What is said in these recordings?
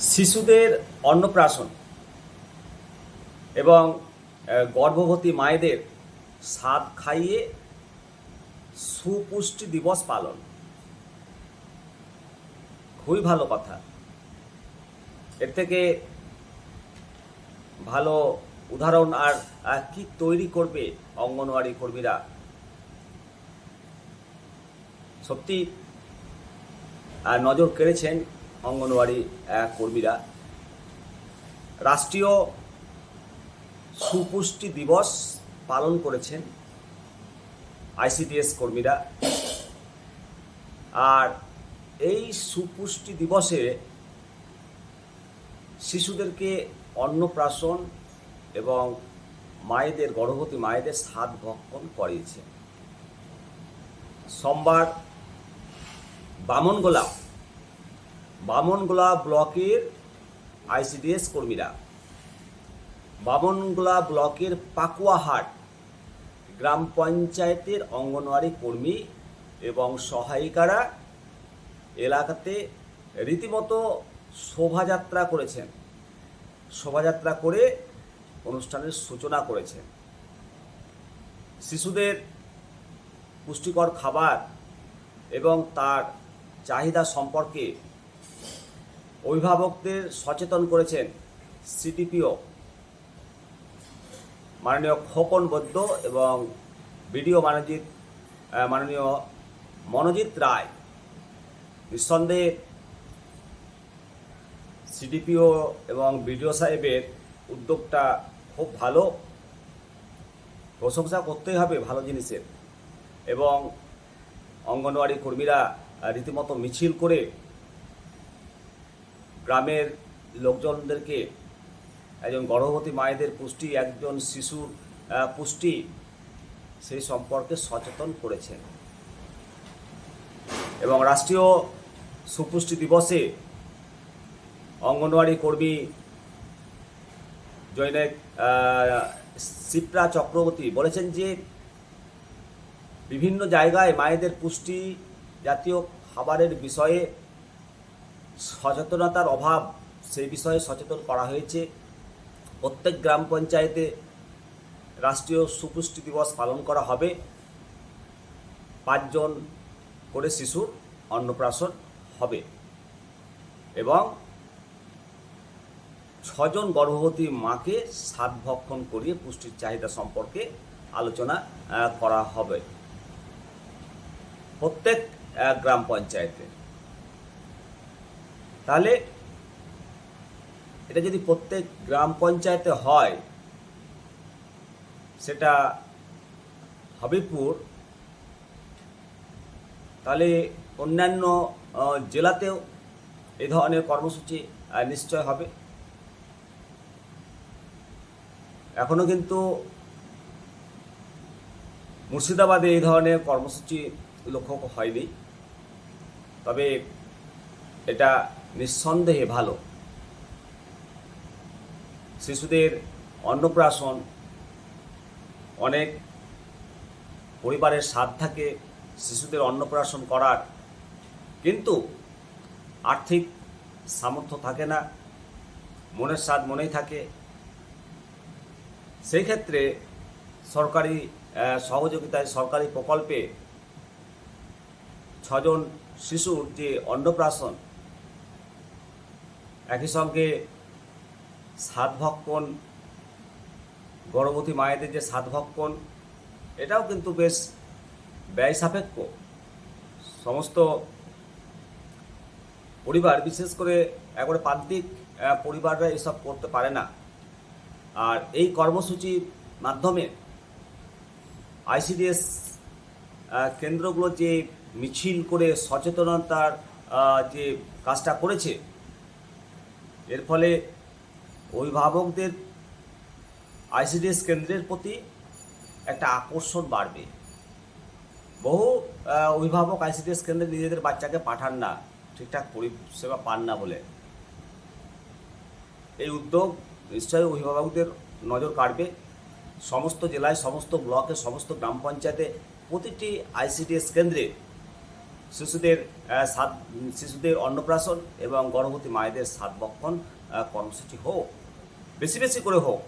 শিশুদের অন্নপ্রাশন এবং গর্ভবতী মায়েদের স্বাদ খাইয়ে সুপুষ্টি দিবস পালন। খুবই ভালো কথা। এর থেকে ভালো উদাহরণ আর কি তৈরি করবে অঙ্গনওয়াড়ি কর্মীরা? সত্যি নজর কেড়েছেন অঙ্গনওয়াড়ি কর্মীরা। রাষ্ট্রীয় সুপুষ্টি দিবস পালন করেছেন আইসিডিএস কর্মীরা। আর এই সুপুষ্টি দিবসে শিশুদেরকে অন্নপ্রাশন এবং মায়েদের, গর্ভবতী মায়েদের স্বাদ ভক্ষণ করিয়েছে। সোমবার বামনগোলা বামনগোলা ব্লকের আইসিডিএস কর্মীরা। বামনগোলা ব্লকের পাকুয়াহাট গ্রাম পঞ্চায়েতের অঙ্গনওয়াড়ি কর্মী এবং সহায়িকারা এলাকাতে রীতিমতো শোভাযাত্রা করেছেন। শোভাযাত্রা করে অনুষ্ঠানের সূচনা করেছেন। শিশুদের পুষ্টিকর খাবার এবং তার চাহিদা সম্পর্কে অভিভাবকদের সচেতন করেছেন সিডিপিও মাননীয় খোকন বৈদ্য এবং বিডিও মানজিৎ মাননীয় মনোজিৎ রায়। নিঃসন্দেহে সিডিপিও এবং বিডিও সাহেবের উদ্যোগটা খুব ভালো। প্রশংসা করতেই হবে ভালো জিনিসের। এবং অঙ্গনওয়াড়ি কর্মীরা রীতিমতো মিছিল করে গ্রামের লোকজনদেরকে একজন গর্ভবতী মায়েদের পুষ্টি, একজন শিশুর পুষ্টি সেই সম্পর্কে সচেতন করেছেন। এবং রাষ্ট্রীয় সুপুষ্টি দিবসে অঙ্গনওয়াড়ি কর্মী জৈনেক শিপ্রা চক্রবর্তী বলেছেন যে বিভিন্ন জায়গায় মায়েদের পুষ্টি জাতীয় খাবারের বিষয়ে সচেতনতার অভাব সেই বিষয়ে সচেতন করা হয়েছে। প্রত্যেক গ্রাম পঞ্চায়েতে রাষ্ট্রীয় সুপুষ্টি দিবস পালন করা হবে। পাঁচজন করে শিশুর অন্নপ্রাশন হবে এবং ছজন গর্ভবতী মাকে সাত ভক্ষণ করিয়ে পুষ্টির চাহিদা সম্পর্কে আলোচনা করা হবে প্রত্যেক গ্রাম পঞ্চায়েতে। তাহলে এটা যদি প্রত্যেক গ্রাম পঞ্চায়েতে হয়, সেটা হবিপুর তাহলে অন্যান্য জেলাতেও এ ধরনের কর্মসূচি নিশ্চয় হবে। এখনও কিন্তু মুর্শিদাবাদে এই ধরনের কর্মসূচি লক্ষ্য হয়নি। তবে এটা নিঃসন্দেহে ভালো। শিশুদের অন্নপ্রাশন অনেক পরিবারের স্বাদ থাকে শিশুদের অন্নপ্রাশন করার, কিন্তু আর্থিক সামর্থ্য থাকে না, মনের স্বাদ মনেই থাকে। সেই ক্ষেত্রে সরকারি সহযোগিতায় সরকারি প্রকল্পে ছজন শিশুর যে অন্নপ্রাশন একই সঙ্গে সাতভক্ষণ গর্ভবতী মায়েদের যে সাতভক্ষণ এটাও কিন্তু বেশ ব্যয় সাপেক্ষ। সমস্ত পরিবার, বিশেষ করে একবারে প্রান্তিক পরিবাররা এসব করতে পারে না। আর এই কর্মসূচির মাধ্যমে আইসিডিএস কেন্দ্রগুলো যে মিছিল করে সচেতনতার যে কাজটা করেছে এর ফলে অভিভাবকদের আইসিডিএস কেন্দ্রের প্রতি একটা আকর্ষণ বাড়বে। বহু অভিভাবক আইসিডিএস কেন্দ্রে নিজেদের বাচ্চাকে পাঠান না, ঠিকঠাক পরিষেবা পান না বলে। এই উদ্যোগ নিশ্চয়ই অভিভাবকদের নজর কাড়বে। সমস্ত জেলায়, সমস্ত ব্লকে, সমস্ত গ্রাম পঞ্চায়েতে প্রতিটি আইসিডিএস কেন্দ্রে শিশুদের সাত, শিশুদের অন্নপ্রাশন এবং গর্ভবতী মায়েদের সাত বক্ষণ কর্মসূচি হোক, বেশি বেশি করে হোক।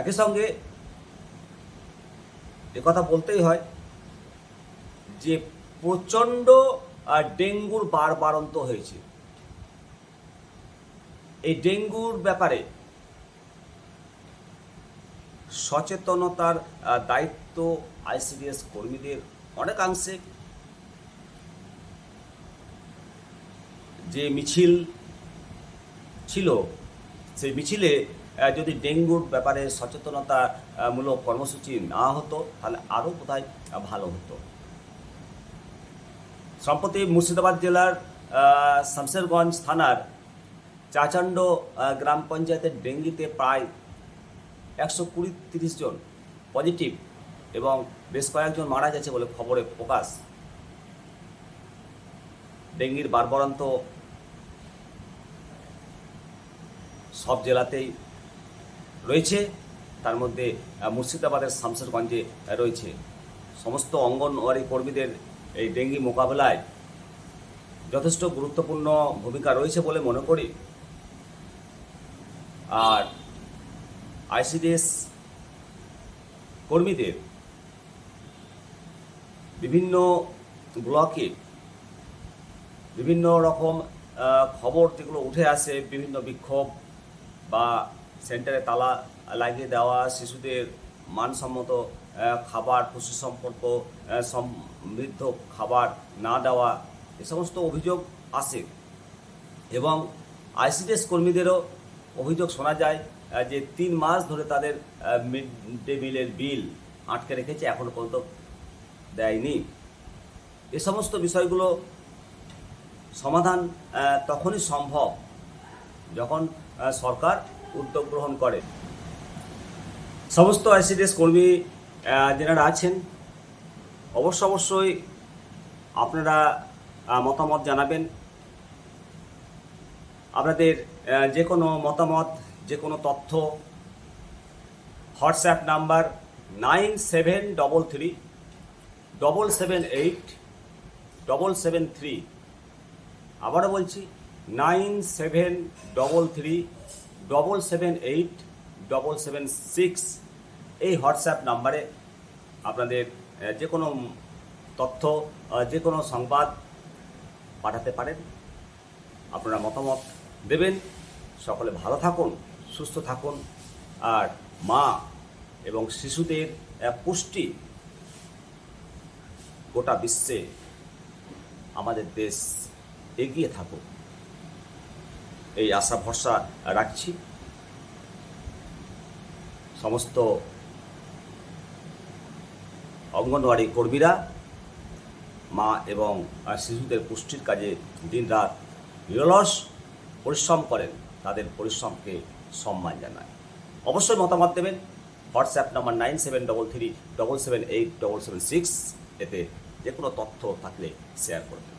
একই সঙ্গে কথা বলতেই হয় যে প্রচণ্ড ডেঙ্গুর বারবারন্ত হয়েছে। এই ডেঙ্গুর ব্যাপারে সচেতনতার দায়িত্ব আইসিডিএস কর্মীদের অনেকাংশে যে মিছিল ছিল, সেই মিছিলে যদি ডেঙ্গুর ব্যাপারে সচেতনতা মূলক কর্মসূচি না হতো, তাহলে আরও কোথায় ভালো হতো? সম্প্রতি মুর্শিদাবাদ জেলার শামশেরগঞ্জ থানার চাচান্ড গ্রাম পঞ্চায়েতের ডেঙ্গিতে প্রায় একশো কুড়ি তিরিশ জন পজিটিভ এবং বেশ কয়েকজন মারা গেছে বলে খবরে প্রকাশ। ডেঙ্গির বারবরান্ত সব জেলাতেই রয়েছে। তার মধ্যে মুর্শিদাবাদের শামশেরগঞ্জে আহ, রয়েছে। সমস্ত অঙ্গনওয়াড়ি কর্মীদের এই ডেঙ্গি মোকাবেলায় যথেষ্ট গুরুত্বপূর্ণ ভূমিকা রয়েছে বলে মনে করি। আর আইসিডিএস কর্মীদের বিভিন্ন ব্লকে বিভিন্ন রকম খবর যেগুলো উঠে আসে, বিভিন্ন বিক্ষোভ বা সেন্টারে তালা লাগিয়ে দেওয়া, শিশুদের মানসম্মত খাবার, পুষ্টি সম্পর্ক সমৃদ্ধ খাবার না দেওয়া, এ সমস্ত অভিযোগ আসে এবং আইসিডিএস কর্মীদেরও অভিযোগ শোনা যায়। যে তিন মাস ধরে তাদের মিড, ডে মিলের বিল আটকে রেখেছে, এখনও পর্যন্ত দেয়নি। এ সমস্ত বিষয়গুলো সমাধান তখনই সম্ভব যখন সরকার উদ্যোগ গ্রহণ করে। সমস্ত আইসিডিএস কর্মী যেনারা আছেন, অবশ্য অবশ্যই আপনারা মতামত জানাবেন। আপনাদের যে কোনো মতামত যে কোনো তথ্য, WhatsApp number nine seven double three double seven eight double seven three. আবারও বলছি, nine seven double three double seven eight double seven six এই হোয়াটসঅ্যাপ নাম্বারে আপনাদের যে কোনো তথ্য যে কোনো সংবাদ পাঠাতে পারেন। আপনারা মতামত দেবেন। সকলে ভালো থাকুন। সুস্থ থাকুন। আর মা এবং শিশুদের পুষ্টি গোটা বিশ্বে আমাদের দেশ এগিয়ে থাকুক। এই আশা ভরসা রাখছি। সমস্ত অঙ্গনওয়াড়ি কর্মীরা, মা এবং শিশুদের পুষ্টির কাজে দিনরাত নিরলস পরিশ্রম করেন। তাদের পরিশ্রমকে সম্মান জানায়। অবশ্যই মতামত দেবেন। WhatsApp number nine seven double three double seven eight double seven six এতে যে কোনো তথ্য থাকলে শেয়ার করবেন।